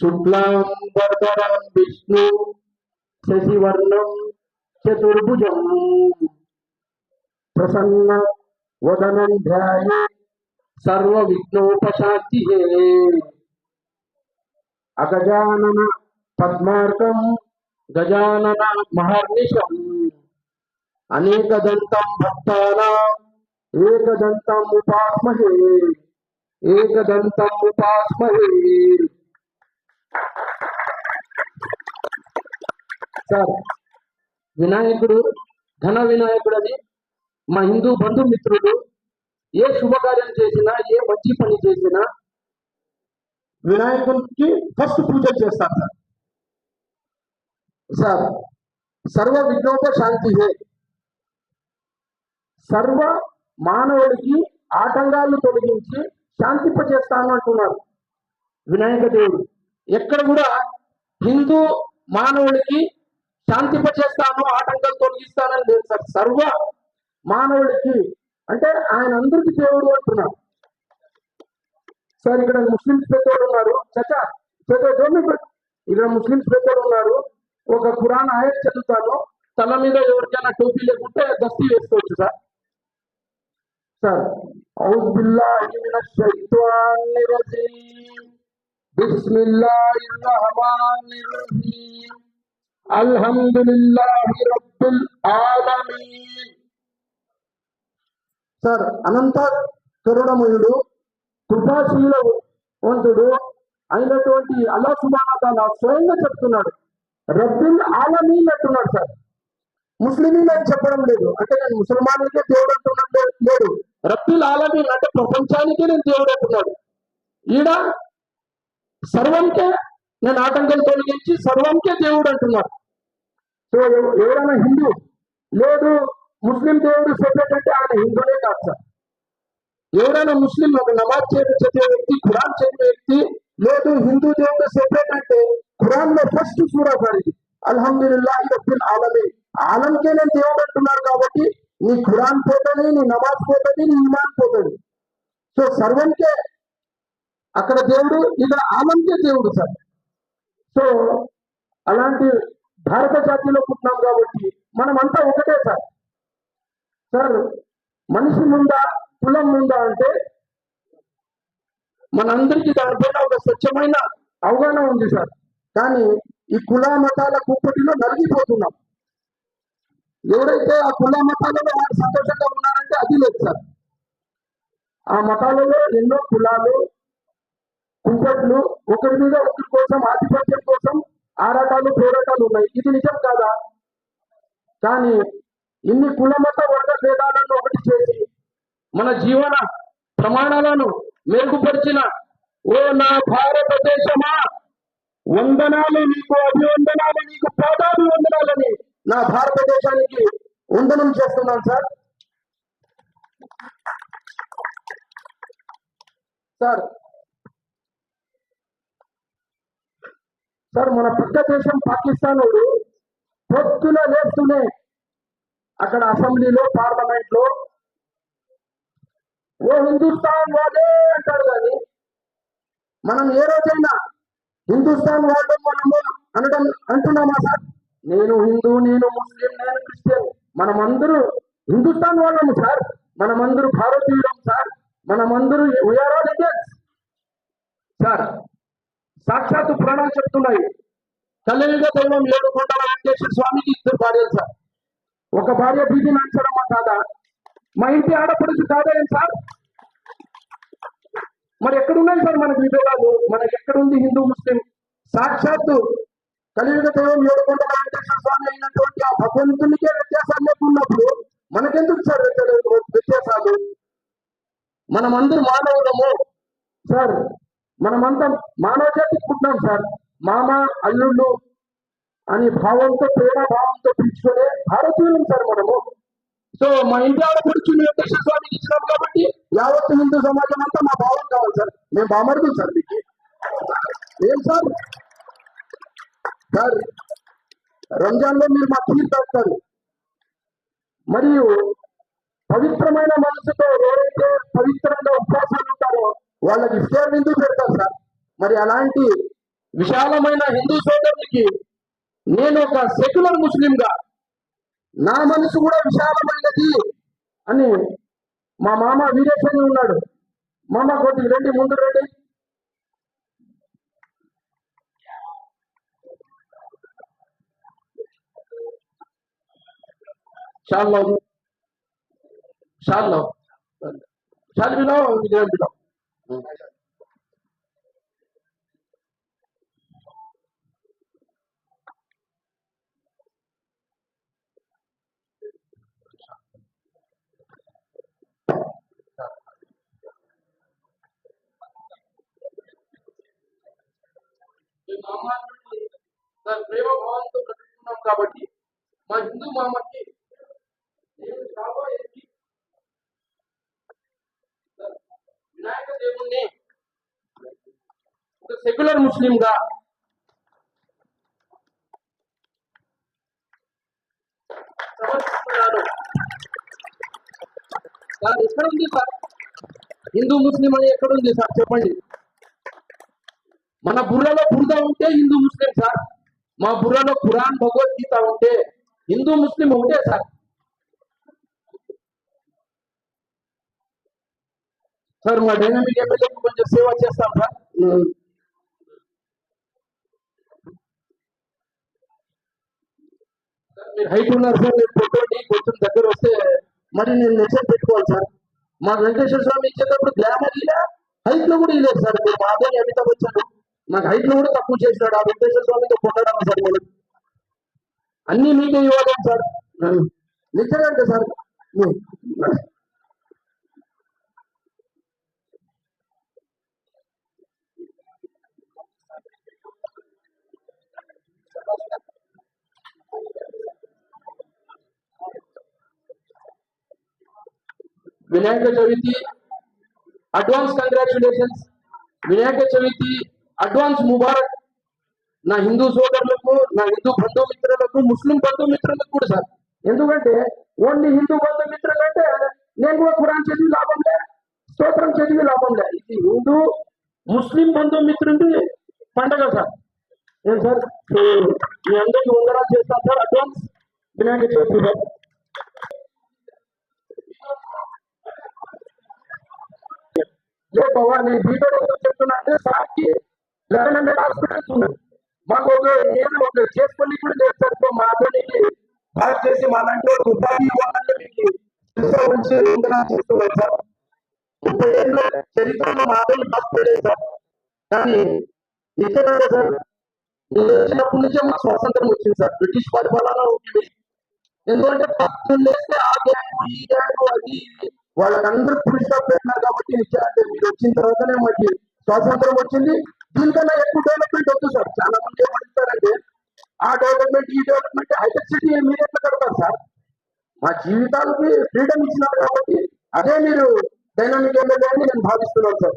शुक्लां विष्णु, शशिवर्ण चतुर्भुज प्रसन्न वदनं ध्याये सर्वविघ्नोपशान्तिः अगजानन पद्मक गजानन महर्निशम्। अनेकदन्तं भक्तानाम् एकदन्तम् సార్ వినాయకుడు ఘన వినాయకుడు అని మా హిందూ బంధుమిత్రుడు ఏ శుభకార్యం చేసినా ఏ మంచి పని చేసినా వినాయకుడికి ఫస్ట్ పూజ చేస్తారు సార్. సార్ సర్వ విఘ్నోప శాంతి సర్వ మానవుడికి ఆటంకాలు తొలగించి శాంతింపజేస్తాను అంటున్నారు వినాయక దేవుడు. ఎక్కడ కూడా హిందూ మానవుడికి శాంతింపజేస్తాను ఆటంకాలు తొలగిస్తానని లేదు సార్. సర్వ మానవుడికి అంటే ఆయన అందరికి దేవుడు అంటున్నారు సార్ ఇక్కడ ముస్లిమ్స్ పెద్దోడు ఉన్నారు. చచ్చా చచ్చా ఇక్కడ ముస్లిమ్స్ పెద్దోడు ఉన్నారు. ఒక పురాణ ఆయత్ చదువుతాను. తల మీద ఎవరికైనా టోపీ లేకుంటే దస్తీ వేసుకోవచ్చు సార్. సార్ ఔజ్ బిల్లాహి بسم الله الرحمن الرحيم الحمد لله رب العالمين సార్ అనంత కరుణమయుడు కృపాశీలవంతుడు అయినటువంటి అల్లా స్వయంగా చెప్తున్నాడు రబ్బిల్ ఆలమీన్ అంటున్నాడు సార్ ముస్లిమీన్ అని చెప్పడం లేదు అంటే నేను ముసల్మాన్లకే దేవుడు అంటున్నాడు లేదు రబ్బిల్ ఆలమీన్ అంటే ప్రపంచానికే నేను దేవుడు అంటున్నాడు ఈడ సర్వంకే నేను ఆటంకం తొలగించి సర్వంకే దేవుడు అంటున్నాడు సో ఎవరైనా హిందూ లేదు ముస్లిం దేవుడు సెపరేట్ అంటే ఆయన హిందూనే కాదు సార్. ఎవరైనా ముస్లిం ఒక నమాజ్ చేతి చదివే వ్యక్తి ఖురాన్ చదివే వ్యక్తి లేదు హిందూ దేవుడు సెపరేట్ అంటే ఖురాన్లో ఫస్ట్ సూరా సార్ ఇది. అల్హమ్దుల్లాహి రబ్బిల్ ఆలంకే నేను దేవుడు అంటున్నారు కాబట్టి నీ ఖురాన్ పోతుంది నీ నమాజ్ పోతుంది నీ ఇమాన్ పోతుంది. సో సర్వంకే అక్కడ దేవుడు ఇక్కడ ఆలంకే దేవుడు సార్. సో అలాంటి భారత జాతిలో పుట్టినాం కాబట్టి మనమంతా ఒకటే సార్. సార్ మనిషి ముందా కులం ముందా అంటే మనందరికీ దానిపైన ఒక స్వచ్ఛమైన అవగాహన ఉంది సార్. కానీ ఈ కుల మతాల కుప్పటిలో నలిగిపోతున్నాం. ఎవరైతే ఆ కుల మతాలలో వారు సంతోషంగా ఉన్నారంటే అది లేదు సార్. ఆ మతాలలో ఎన్నో కులాలు కుంపట్లు ఒకరి మీద ఒకరి కోసం ఆధిపత్యం కోసం ఆరాటాలు పోరాటాలు ఉన్నాయి. ఇది నిజం కాదా? కానీ ఇన్ని కులమత వర్గ భేదాలను ఒకటి చేసి మన జీవన ప్రమాణాలను మెరుగుపరిచిన ఓ నా భారతదేశమా? వందనాలు నీకు అభివందనాలు నీకు పాదాభివందనాలని నా భారతదేశానికి వందనం చేస్తున్నాను సార్. సార్ సార్ మన పెద్ద దేశం పాకిస్తాన్ వాడు పొత్తుల లేస్తూనే అక్కడ అసెంబ్లీలో పార్లమెంట్లో ఓ హిందుస్థాన్ వాళ్ళే అంటాడు కానీ మనం ఏ రోజైనా హిందుస్థాన్ వాళ్ళు మనము అనడం అంటున్నామా సార్? నేను హిందూ నేను ముస్లిం నేను క్రిస్టియన్ మనమందరూ హిందుస్థాన్ వాళ్ళము సార్. మనమందరూ భారతీయులం సార్. మనమందరూ we are all Indians sir సాక్షాత్తు పురాణాలు చెప్తున్నాయి. కల్లెలుగా దైవం ఏడు కొండల వెంకటేశ్వర స్వామికి ఇద్దరు భార్యలు సార్. ఒక భార్య బీది నాంచరమ్మ కాదా? మా ఇంటి ఆడపడుచు కాదా ఏం సార్? మరి ఎక్కడున్నాయి సార్ మనకు విభేదాలు మనకి ఎక్కడుంది హిందూ ముస్లిం? సాక్షాత్తు కలియుగ దైవం ఏడు కొండల వెంకటేశ్వర స్వామి అయినటువంటి ఆ భగవంతునికే వ్యత్యాసాలు లేకున్నప్పుడు మనకెందుకు సార్ వ్యత్యాసాలు? మనం అందరూ మానవులము. సార్ మనమంతా మానవ జాతి పుట్టినాం సార్. మామ అల్లుళ్ళు అని భావంతో ప్రేమ భావంతో పిలుచుకునే భారతీయులం సార్ మనము. సో మా ఇంటి ఆడపడుచుని వెంకటేశ్వర స్వామికి ఇచ్చినాం కాబట్టి యావత్ హిందూ సమాజం అంతా మా భావం కావాలి సార్. మేము బామరుదు సార్ మీకు. ఏం సార్? సార్ రంజాన్లో మీరు మా ఖీర్ తాగుతారు మరియు పవిత్రమైన మనసుతో ఎవరైతే పవిత్రంగా ఉపవాసాలు ఉంటారో వాళ్ళకి ఇఫ్తార్ ఎందుకు పెడతారు సార్. మరి అలాంటి విశాలమైన హిందూ సోదరులకి నేను ఒక సెక్యులర్ ముస్లింగా నా మనసు కూడా విశాలమైనది అని మా మామ వీరేశ్వరి ఉన్నాడు. మామ కొద్దిగా రండి ముందు రండి. షాల్లో షాల్లో. షాల్ బిలో విజయం బిలో ఈ మామాన్ని ప్రేమ భావంతో బ్రతుకుతున్నాం కాబట్టి మా హిందూ మామకి నేను కాబోయే వినాయక దేవుణ్ణి. ఒక సెక్యులర్ ముస్లింగా సమర్పిస్తున్నాను. దాని ఎక్కడుంది సార్ హిందూ ముస్లిం అని ఎక్కడుంది సార్? చెప్పండి. మన బుర్రలో బురద ఉంటే హిందూ ముస్లిం సార్. మా బుర్రలో ఖురాన్ భగవద్గీత ఉంటే హిందూ ముస్లిం ఉంటే సార్. సార్ మా డైనమిక్ ఎమ్మెల్యేకి కొంచెం సేవ చేస్తాం సార్. మీరు హైట్ ఉన్నారు సార్ మీరు ఫోటోని కొంచెం దగ్గర వస్తే మరి నేను మెసేజ్ పెట్టుకోవాలి సార్. మా వెంకటేశ్వర స్వామి ఇచ్చేటప్పుడు గ్లామర్ ఇలా హైట్లో కూడా ఇలేదు సార్ మీరు మాదే అమితాబ్ వచ్చాడు నాకు హైట్లో కూడా తక్కువ చేసినాడు ఆ వెంకటేశ్వర స్వామితో పొందడం సార్ మనం. అన్ని మీకే ఇవ్వాలి సార్. నిజంగా అంటే sir Vinayaka Chavithi advance congratulations Vinayaka Chavithi advance Mubarak. నా హిందూ సోదరులకు నా హిందూ బంధుమిత్రులకు ముస్లిం బంధుమిత్రులకు కూడా సార్. ఎందుకంటే ఓన్లీ హిందూ బంధుమిత్రులు అంటే నేను కూడా ఖురాన్ చదివి లాభం లే స్తోత్రం చదివి లాభం లే. ఇది హిందూ ముస్లిం బంధుమిత్రుడి పండగ సార్. ఏం సార్? మీ అందరికీ వందనాలు చేస్తాను sir. Advance Vinayaka Chavithi. Sir ఏ బాబా నేను బీటెడ్ ఎందుకు చెప్తున్నా సార్కి లెవెన్ హండ్రెడ్ హాస్పిటల్స్ ఉన్నాయి మాకు ఒక ఏదో ఒక చేసుకొని కూడా లేదు సార్. మా అతనికి బాగా చేసి మా లాంటి వాళ్ళు ఉపాధి ఇవ్వాలంటే మీకు చేస్తున్నారు సార్. ముప్పై ఏళ్ళ చరిత్రలో మా హాస్పిటల్ సార్. కానీ నిజంగా సార్? వచ్చినప్పటి నుంచే మాకు స్వాతంత్రం వచ్చింది సార్. బ్రిటిష్ పరిపాలన ఉంటుంది ఎందుకంటే పక్కన ఆ గ్యాంగ్ ఈ గ్యాంగ్ అది ఇది. వాళ్ళకందరూ పురుషులు పెట్టినారు కాబట్టి ఇచ్చారంటే మీరు వచ్చిన తర్వాతనే మనకి స్వాతంత్రం వచ్చింది. దీనికన్నా ఎక్కువ డెవలప్మెంట్ వద్దు సార్. చాలా మంది ఏమంటారంటే ఆ డెవలప్మెంట్ ఈ డెవలప్మెంట్ హైటెక్ సిటీ మీరు ఎట్లా కడతారు సార్? మా జీవితాలకి ఫ్రీడమ్ ఇచ్చినారు కాబట్టి అదే మీరు డైనామిక్ ఎమ్మెల్యే అని నేను భావిస్తున్నాను సార్.